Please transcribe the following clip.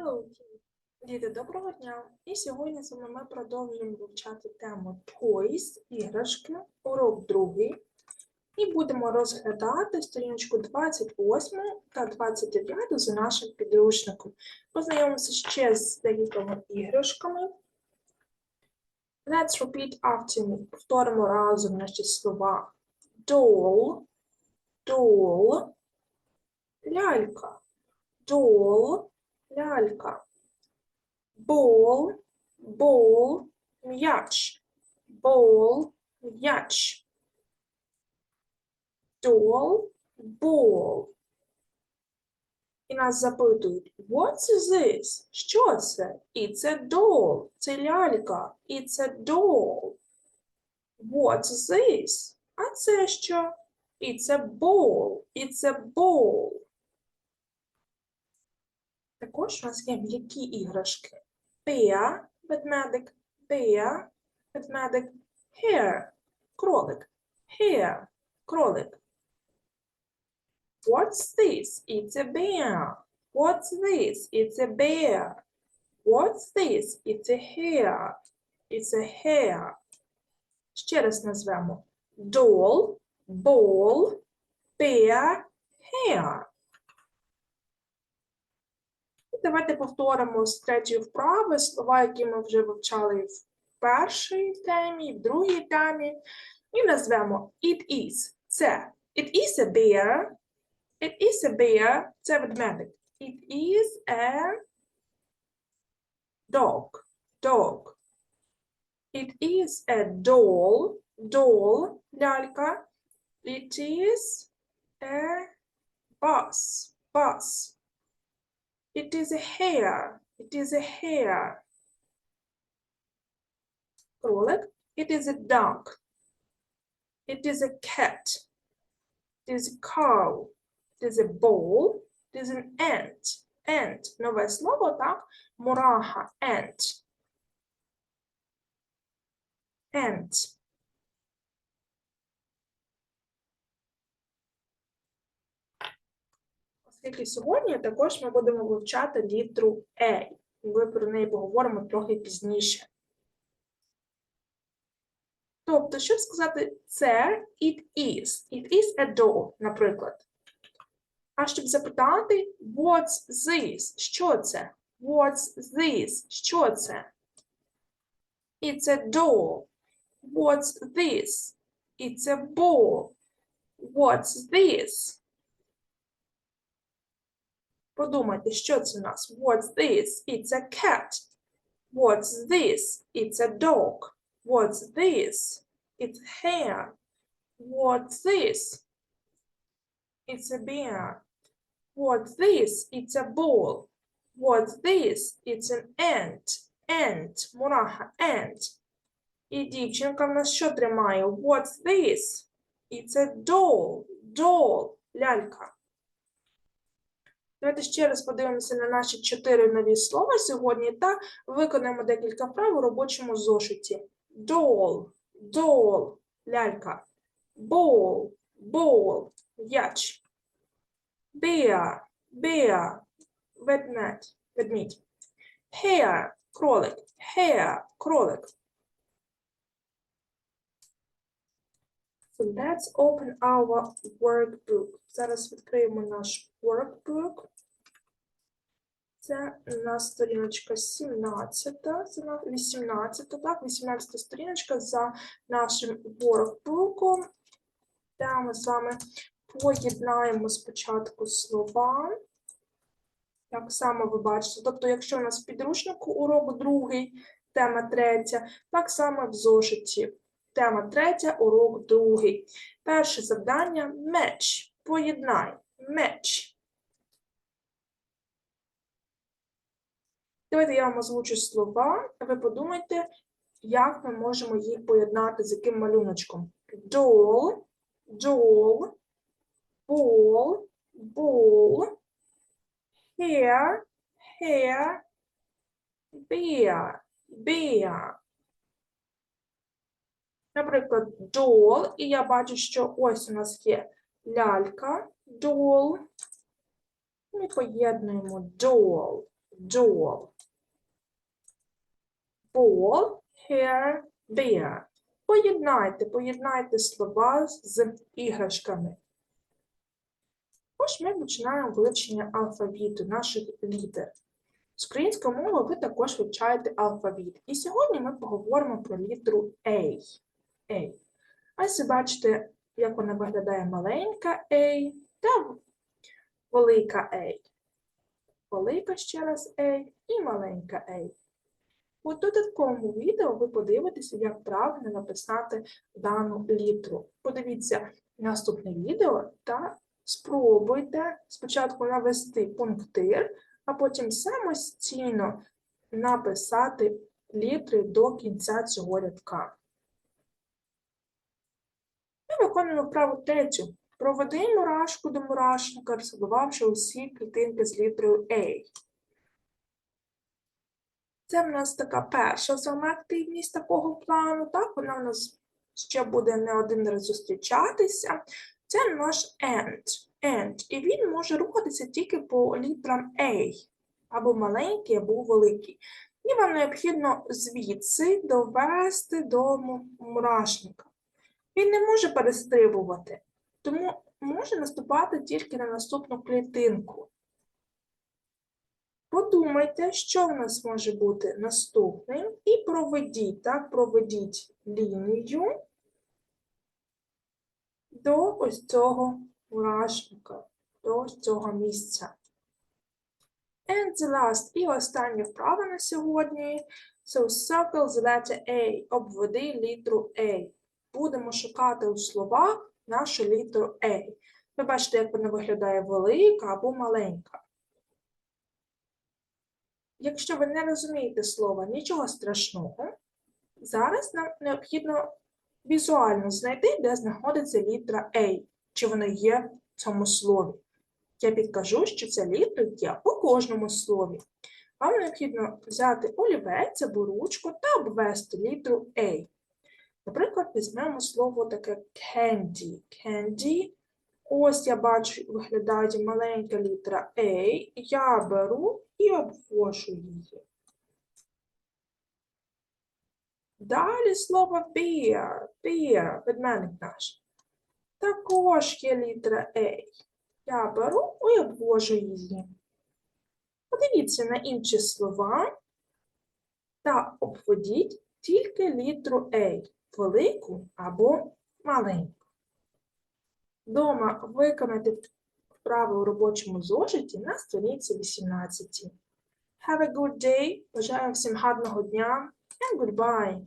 Hello, діти, доброго дня! І сьогодні з вами ми продовжуємо вивчати тему Toys, іграшки, урок другий. І будемо розглядати сторіночку 28 та 29 за нашим підручником. Познайомимося ще з декількома іграшками. Let's repeat after me. Повторимо разом наші слова. Doll, doll, лялька, doll, лялька. Бол, бол, м'яч. Бол, м'яч. Дол, бол. І нас запитують, what's this? Що це? It's a doll. Це лялька. It's a doll. What's this? А це що? It's a ball. It's a ball. Також у нас є м'які іграшки. Bear, ведмедик, bear, ведмедик, hare, кролик, hare, кролик. What's this? It's a bear. What's this? It's a bear. What's this? It's a hare. It's a hare. Ще раз назвемо. Doll, ball, bear, hare. Давайте повторимо з третьої вправи слова, які ми вже вивчали в першій темі, в другій темі. І назвемо it is. Це it is a bear. It is a bear. Це ведмедик. It is a dog. Dog. It is a doll. Doll. Лялька. It is a bus. Bus. It is a hare. It is a hare. Кролик. It is a dog. It is a cat. It is a cow. It is a ball. It is an ant. Ant. Нове слово, так? Мураха. Ant. Ant. Оскільки сьогодні також ми будемо вивчати літру A. Ми про неї поговоримо трохи пізніше. Тобто, щоб сказати це it is. It is a doll, наприклад. А щоб запитати what's this? Що це? What's this? Що це? It's a doll. What's this? It's a ball. What's this? Подумайте, що це у нас? What's this? It's a cat. What's this? It's a dog. What's this? It's hair. What's this? It's a bear. What's this? It's a ball. What's this? It's an ant. Ant. Мураха. Ant. І дівчинка в нас що тримає? What's this? It's a doll. Doll. Лялька. Давайте ще раз подивимося на наші чотири нові слова сьогодні та виконаємо декілька вправ у робочому зошиті. Doll, doll, лялька. Ball, ball, м'яч. Bear, bear, ведмедь, ведмідь. Hare, кролик. Hare, кролик. Let's open our workbook. Зараз відкриємо наш workbook. Це у нас сторіночка 17, це на 18, так, 18 сторіночка за нашим workbook, де ми з вами поєднаємо спочатку слова. Так само ви бачите. Тобто, якщо у нас в підручнику урок другий, тема третя, так само в зошиті. Тема третя, урок другий. Перше завдання меч. Поєднай. Меч. Давайте я вам озвучу слова, ви подумайте, як ми можемо їх поєднати з яким малюночком. Doll, doll, ball, ball, hair, hair, bear, bear. Наприклад, doll, і я бачу, що ось у нас є лялька, doll. Ми поєднуємо doll, doll. Ball, hair, bear. Поєднайте, поєднайте слова з іграшками. Тож ми починаємо вивчення алфавіту наших літер. З української мови ви також вивчаєте алфавіт. І сьогодні ми поговоримо про літеру A. A. Ось бачите, як вона виглядає маленька A та велика A. Велика ще раз A і маленька A. У додатковому відео ви подивитеся, як правильно написати дану літеру. Подивіться наступне відео та спробуйте спочатку навести пунктир, а потім самостійно написати літери до кінця цього рядка. Виконуємо вправу третю. Проведи мурашку до мурашника, розсадувавши усі клітинки з літерою A. Це в нас така перша вами активність такого плану. Так, вона в нас ще буде не один раз зустрічатися. Це наш end. end. І він може рухатися тільки по літерам A, або маленький, або великий. І вам необхідно звідси довести до мурашника. Він не може перестрибувати, тому може наступати тільки на наступну клітинку. Подумайте, що в нас може бути наступним, і проведіть, так, проведіть лінію до ось цього мурашника, до ось цього місця. And the last і остання вправа на сьогодні. So circle the letter A, обведи літеру A. Будемо шукати у словах нашу літеру A. Ви бачите, як вона виглядає велика або маленька. Якщо ви не розумієте слова, нічого страшного. Зараз нам необхідно візуально знайти, де знаходиться літера A, чи вона є в цьому слові. Я підкажу, що ця літера є у кожному слові. Вам необхідно взяти олівець або ручку та обвести літеру A. Наприклад, візьмемо слово таке candy. Candy. Ось я бачу, виглядає маленька літера A. Я беру і обвожу її. Далі слово bear. Bear, ведмедик наш. Також є літера A. Я беру і обвожу її. Подивіться на інші слова та обведіть тільки літеру A, велику або маленьку. Дома виконайте вправи у робочому зошиті на сторінці 18. Have a good day. Бажаю всім гарного дня and goodbye.